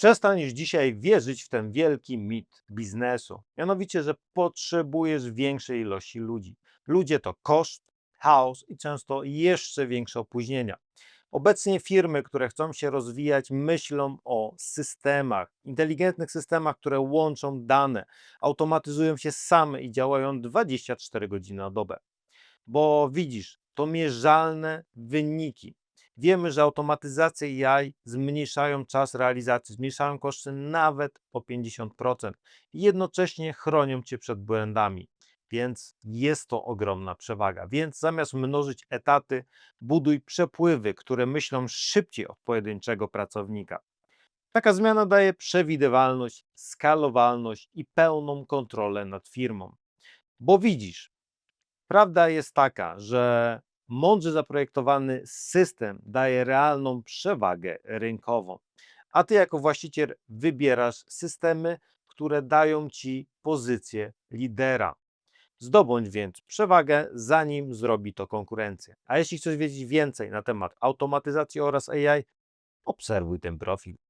Przestań już dzisiaj wierzyć w ten wielki mit biznesu. Mianowicie, że potrzebujesz większej ilości ludzi. Ludzie to koszt, chaos i często jeszcze większe opóźnienia. Obecnie firmy, które chcą się rozwijać, myślą o systemach, inteligentnych systemach, które łączą dane, automatyzują się same i działają 24 godziny na dobę. Bo widzisz, to mierzalne wyniki. Wiemy, że automatyzacje AI zmniejszają czas realizacji, zmniejszają koszty nawet o 50% i jednocześnie chronią cię przed błędami. Więc jest to ogromna przewaga. Więc zamiast mnożyć etaty, buduj przepływy, które myślą szybciej od pojedynczego pracownika. Taka zmiana daje przewidywalność, skalowalność i pełną kontrolę nad firmą. Bo widzisz, prawda jest taka, że mądrze zaprojektowany system daje realną przewagę rynkową, a ty jako właściciel wybierasz systemy, które dają ci pozycję lidera. Zdobądź więc przewagę, zanim zrobi to konkurencja. A jeśli chcesz wiedzieć więcej na temat automatyzacji oraz AI, obserwuj ten profil.